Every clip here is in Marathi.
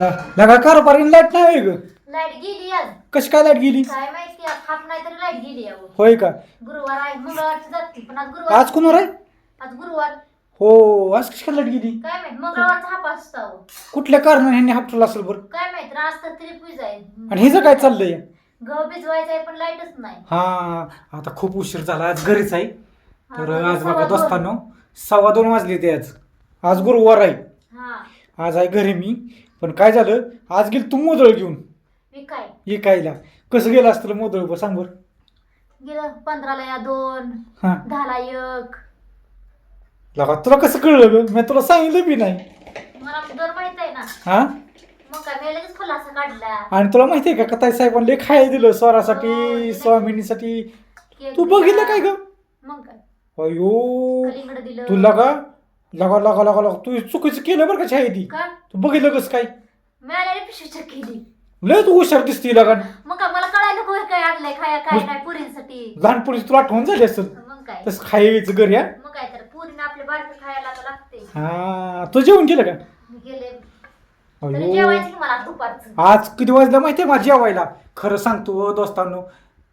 लगा कारभारी लाइट नाही होय ग. लाइट गेली आज. कशी काय लाइट गेली? काय माहिती आज हाफ नाही तरी लाइट गेली यावं होय का? गुरुवार आहे मंगळवारची जाते पण आज गुरुवार. आज कुणावर आहे? आज गुरुवार. हो आज कशी काय लाइट गेली? काय माहीत मंगळवारचा हाप असतो अहो. कुठल्या कारणाने ह्यांनी हापटला असेल बरं? काय माहीत आज तर तरी पूजा आहे. आणि हिचं काय चाललंय? गहू भिजवायचा आहे पण लाईटच नाही. हा आता खूप उशीर झाला आज घरीच आहे. तर हा, आज सव्वा बघा दोन. दोस्तांनो सव्वा दोन वाजले ते आज. आज गुरुवार आहे. हा. आज आहे घरी मी. पण काय झालं? आज गेल तू मोदळ घेऊन. मी काय? कसं गेलं असतं मोदळ बरं सांग बरं. गेलं पंधराला या दोन हा. दहाला एक. लगा तुला कसं कळलं ग मी तुला सांगितलं बी नाही. मला दर माहीत आहे ना. हा? मग काय मी लगेच खुलासा काढला. आणि तुला माहितीये का? कथाई साहेबांना खायला दिलं हो, स्वरासाठी दिलं. स्वामिनीसाठी तू. बघितलं काय ग? मग काय? अयो कलिंगड दिलं. तू लगा लगा लगा लगा लगा. तू चुकीचं केलं बरं का शाही ती का? तू बघितलं कसं काय पिशवी केली. लय तू हुशार दिसती लगा मग काय मला कळायला काय आणलंय खाया काय नाही पुरींसाठी. लहानपणी तुला आठवण झाली असेल? मग काय? तसं खायचं घरी हा? मग काय तर पुरीने आपले बारके खायला तर लागते हा तू जेवण केलं का? मी गेले. तरी अयो. जेवायचं की मला दुपारचं. आज किती वाजलं माहितीये माझ्या जेवायला? खरं सांगतो दोस्तांनो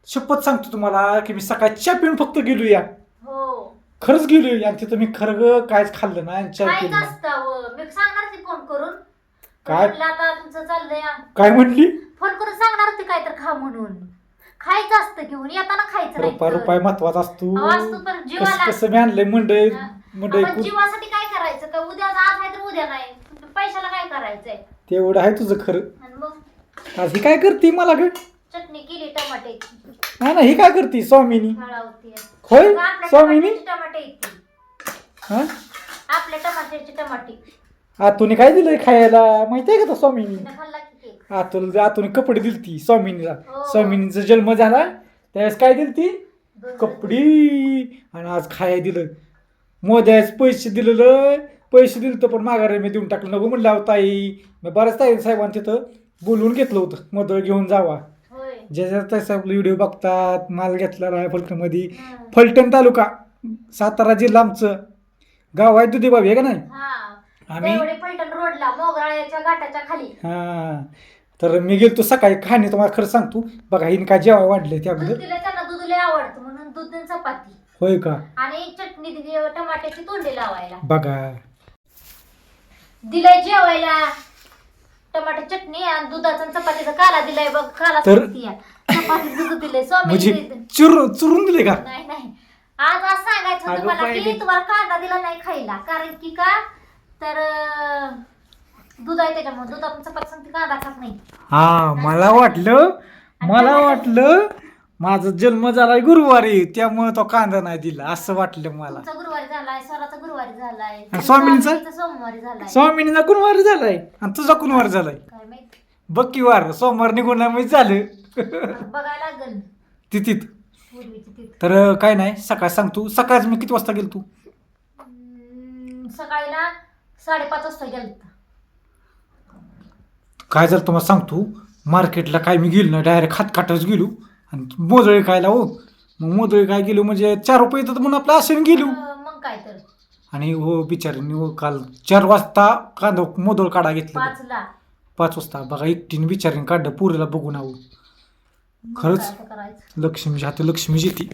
शपथ सांगतो तुम्हाला की मी सकाळी चहा पिऊन फक्त गेलो या हो. खरंच गेलो आणि तिथं मी खरं कायच खाल्लं नाही आणि चहा काहीच पिलं नाही. असतं अहो. मी सांगणार ती फोन करून. काय? म्हणलं आता तुमचं चाललंय काय म्हणली? फोन करून सांगणार होती काय तर खा म्हणून. खायचं असतं घेऊन येताना खायचं नाही रुपया तर. रुपया महत्त्वाचा असतो. पण कसं जीवाला कसं मी आणलंय मंडई हा. मंडई आपण जीवासाठी काय करायचं? का उद्या आज आहे तर उद्या नाही? पैशाला काय करायचंय? तेवढं आहे तुझं खरं. आणि मग? आज ही काय करते मला ग? चटणी केली टमाट्याची नाही ना ही काय करते स्वामिनी? होती होय आपल्या स्वामिनी. टमाट्याची टमाटे येते हा? आपल्या टमाट्याची टमाटे. आतून काय दिलंय खायला? माहिती आहे का तो स्वामिनी? तिने खाल्ला की केक आतून आतून कपडे दिलती स्वामिनीला. हो. स्वामिनीचा जन्म झाला. त्यावेळेस काय दिलती? दोन कपडे. आणि आज खाया दिलं. मोद्याच पैसे दिलेलं. पैसे दिलं तर पण माघारी मी देऊन टाकलं. नको म्हणलं अहो ताई मी बऱ्याच ताई साहेबांनी तिथं बोलवून घेतलं होतं. मोदळ घेऊन जावा. ज्याच्या त्याचा आपले व्हिडिओ बघतात माल घेतला आहे फलटणमध्ये. फलटण तालुका सातारा जिल्हा आमचं. गाव आहे दुधी बाबी आहे का नाही? हा. आम्ही तेवढे फलटण रोडला मोगराळ्याच्या घाटाच्या खाली. हा. तर मी गेलतो सकाळी खाणे तुम्हाला खरं सांगतो. बघा हिने काय जेवाय वाढले त्या अगोदर दिलं त्यांना दूध लय आवडतं म्हणून दूध आणि चपाती. होय का? आणि चटणी दिली टमाट्याची तोंडी लावायला. बघा. दिलंय जेवायला. टमाटे चटणी आणि दुधाचा आणि चपातीचा काला दिलाय बघ काला तर- सांगते चपाती दूध दिलंय म्हणजे चुर चुरून दिले का? नाही नाही. आज आज सांगायचं अगं होतं मला की तुम्हाला कांदा दिला नाही खायला. कारण की का? तर अं, दूध आहे त्याच्यामुळे. दूध आपण चपाती सांगते कांदा खात नाही. हा मला वाटलं मला वाटलं माझा जन्म झालाय गुरुवारी त्यामुळे तो कांदा नाही दिला. असं वाटलं मला. तुमचा गुरुवारी झालाय. आणि? स्वामींचा? सोमवारी झालाय. स्वामिनीचा कुणवार झालाय. आणि तुझा कुणवार झालाय? काय माहिती? बघ की वार. सोमवार निघून झालं. बघायला लागल. तिथीत. पूर्वीची तिथं. तर काय नाही. सकाळ सांगतो सकाळच मी किती वाजता गेलो तू हम्म, सकाळी ना साडेपाच वाजता गेलं काय झालं तुम्हाला सांगतो मार्केटला काय मी गेलो ना डायरेक्ट खाटच गेलो. आणि मोदळी खायला हो. मग मोदळी काय गेलो म्हणजे चार रुपये येतात म्हणून आपलं असं गेलो. मग काय तर. आणि हो बिचारीने हो काल चार वाजता कांदा मोदळ काढा घेतला पाचला. पाच वाजता. बघा एकटीने बिचारीने काढलं पुरीला बघून आहो. खरंच? काय आता करायचं? लक्ष्मी हाती लक्ष्मी येते.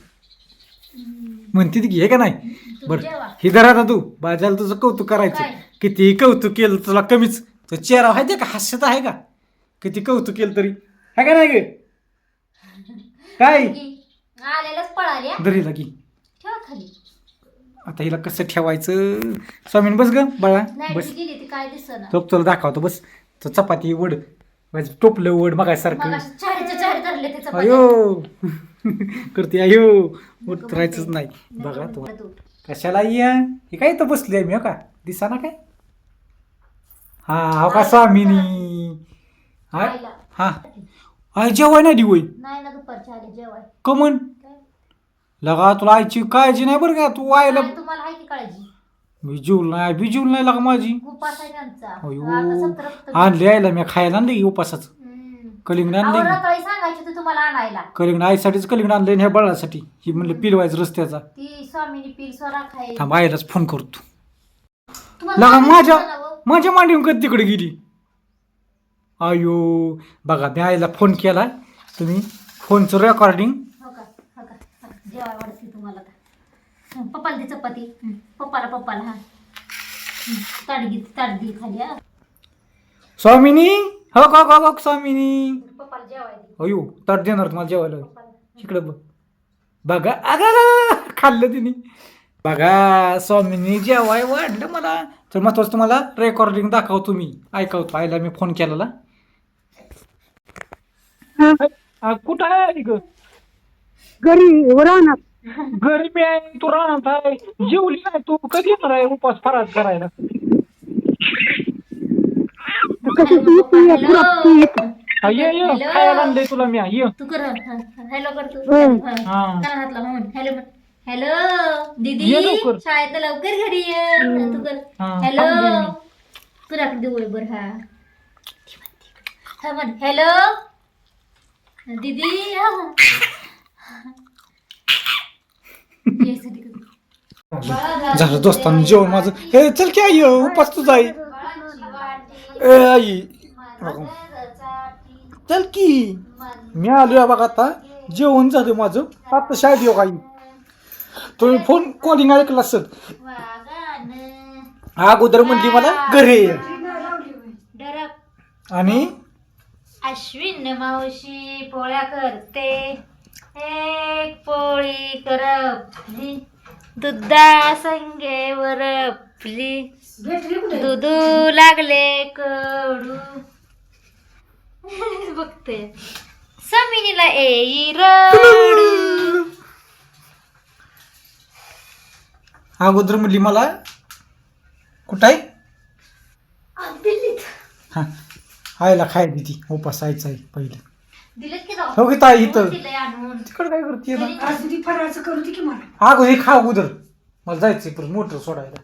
म्हणते ती की हे का नाही? बरं. हे धर आता तू. बाजाला तुझं कौतुक करायचं. काय? किती कौतुक केलं तुला कमीच. तो चेहरा आहे का हास्यत आहे का? किती कौतुक केलं तरी. आहे का नाही ग? काय? पळाल्या. दरीला की. ठेवा खाली. आता हिला कसं ठेवायचं? स्वामीन बस ग बाळा बस. ती गेली ती काय दिसना. तो तुला दाखवतो बस. तो चपाती वड. बस टोपलं वड बघायसारखं. मग चारीच्या चारी धरले ते चपात्या. अयो. करते अयो. उतरायचंच नाही. बघा तो. कशाला या हे? काय इथं बसली आहे मी हो का? दिसा ना काय? हा हो का स्वामिनी? हा? खायला. हा. जेवाय दिवय नाही ना दुपारच्या आले जेवाय. कमन? लगा तुला आईची काळजी नाही बरं का तू तुम्हाला आहे की काळजी मी जीवल नाही बी जीवल नाही लागा माझी उपास आहे त्यांचा अयो. आता आणली आईला मी खायला आणली उपासाच हम्म. कलिंगड अहो, आणली की. रताळी सांगायची होती तुम्हाला आणायला कलिंगड आईसाठीच कलिंगड आणलं आणि ह्या बाळासाठी ही म्हणलं पिलवायचं रस्त्याचा ती स्वामीनी पीर स्वरा खाय थांब आईलाच फोन करतो तुम्हाला लगा माझ्या होतं ना, हो? माझ्या मांडीवर कधी तिकडे गेली अयो बघा मी आईला फोन केला तुम्ही फोनचं रेकॉर्डिंग. जेवाय वाढते तुम्हाला हं, पप्पाला दे चपाती. हं, पप्पाला पप्पाला हा. हं, ताट घे ताट दे खाली हा. स्वामिनी? हो का हो का स्वामिनी. पप्पाला जेवाय दे. अयो तर देणार तुम्हाला जेवायला. इकडे बघ. बघा अगं खाल्लं तिने. बघा स्वामींनी जेवाय वाढलं मला. तर महत्वाचं तुम्हाला रेकॉर्डिंग दाखवतो मी. ऐकवतो आईला मी फोन केलेला. कुठं आहे ग? घरी राहणार. मी आहे तू राहणार आहे. जेवली नाही तू कधी येणार आहे उपास फराज करायला? कसं तू तू ये पुरा तू ये हा, ये ये. हॅलो. खायला आणलंय तुला मी ये. तू कर हॅलो कर तू. हं. हा. कान हातला म्हणून हॅलो ये दीदी लवकर. शाळेत लवकर घरी ये. तू कर. हा, हॅलो थांब दे. तुला देऊ बर हा. हा म्हण हॅलो दीदी हा. झालं दोस्तांनी जेवण माझं हे चल की आई उपास तुझा आई ए आई चल की मन मी आलोय बघा आता जेवण झालं माझं आता शाळेत येऊ आई तुम्ही फोन कॉलिंग ऐकला असेल वागानं अगोदर म्हणली मला घरे ये. आणि अश्विन मावशी पोळ्या करते एक पोळी करपली. दुधा संगे वरपली दुधू लागले कडू. बघते. समिनीला येई रडू. अगोदर म्हणली मला कुठं आहे? दिल्लीत हा. आईला खाय ती. उपास आहे पहिले. की जाऊ? हो की ताई इथं. दिलंय आणून तिकडे काय करते? ना आज ती फराळाचं करू दे की मला. अगोदर हे खा अगोदर. मला जायचंय परत मोटर सोडायला.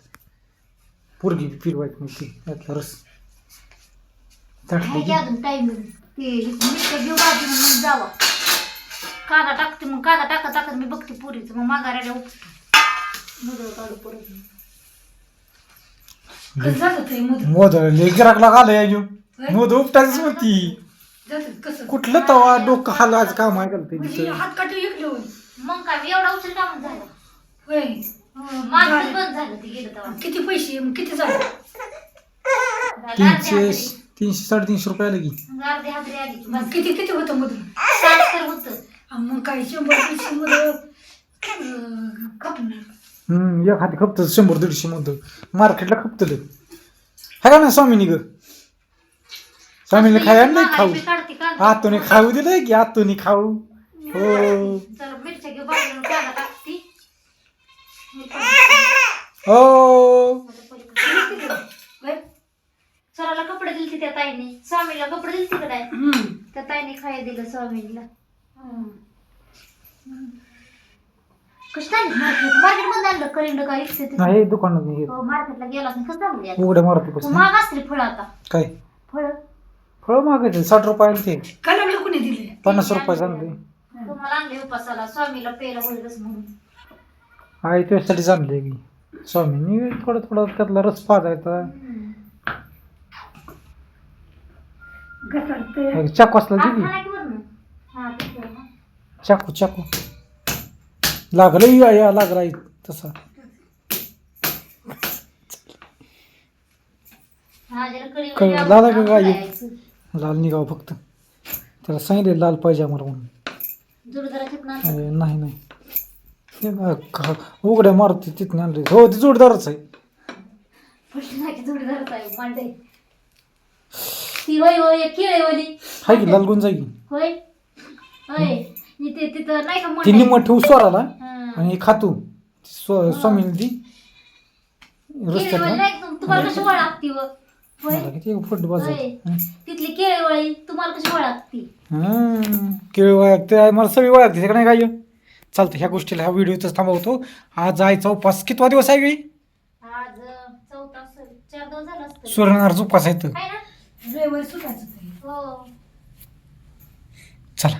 पोरगी बी फिरवायची मग ती यातला रस. आहे टाकली की की. अजून टाइम ते मिरच्या घेऊ बाजून मग जावा. कांदा टाकते मग कांदा टाकत टाकत मी बघते पुरीचं. मग माघाऱ्याला उपटतो मुदळ काढू परत. कसं लय गिराकला अजून मोद उपटायच म्हणती कसं कुठलं तवा डोकं हालाच काम आहे का ते म्हणजे तिथं? हात. काटे इकडे होय मग काय एवढा उशीर काम झालं. होय. माझं बंद झालं ते गेलं तेव्हा किती पैसे मग किती झाले? झालं अर्धी तीनशे हाजरी. तीनशे साडेतीनशे रुपये आले की. मग अर्धी हाजरी आली की मग बस. किती किती होतं मध साठ तर होतं मग काय शंभर पैसे मध? खपणार? हम्म एक हाती खपत शंभर दीडशे मध्ये मार्केटला खपतलं है का ना स्वामीनी ग? स्वामीने खाय आणलंय खाऊ. आतून खाऊ दिलंय की आतून खाऊ? हो. हो. कपडे दिलते त्या ताईने. स्वामीला कपडे दिलते का. त्या ताईने खाय दिलं स्वामीला. कसं मार्केट. मध्ये आणलं कलिंड काय? विकते ते? नाही दुकानात नाही हो मार्केटला गेला की? कसं झालं यार? उघड्या मारते कसं महाग असते फळ आता. काय? फळ? फळ मागायचे साठ रुपयाला ते काय लागलं कोणी दिले. पन्नास रुपये आणले तुम्हाला आणले उपासाला स्वामीला पेला होईलच म्हणून. आई तुझ्यासाठी आणले की स्वामीनी थोडं थोडं त्यातला रस पाजायचा. चाकू असला दिली की. वरनं? हा, आहे. चाकू चाकू. लागलं या या लागला तसा. हा, जरा आपण का गाई? लाल निघाव फक्त. त्याला सांगितले लाल पाहिजे आम्हाला म्हणून. नाही नाही. उघड्या मारते तिथून आणले. हो ते जोडदारच आहे. होय की लाल ती? निम्म ठेवू स्वराला. आणि खातू. स्व स्वामीने ती रस्त्यात मला किती फुट. तिथली केळेवाळी तुम्हाला कशी केळी आहे मला सगळी वळखते का नाही काय चालतं ह्या गोष्टीला ह्या व्हिडिओच थांबवतो. आज आईचा उपास कितवा दिवस आहे गई आज अं, चौथा असेल चार दिवस झाला असतं. सूर्यनारायणचा उपास आहे तर. ना? सुटायचं. हो. चला.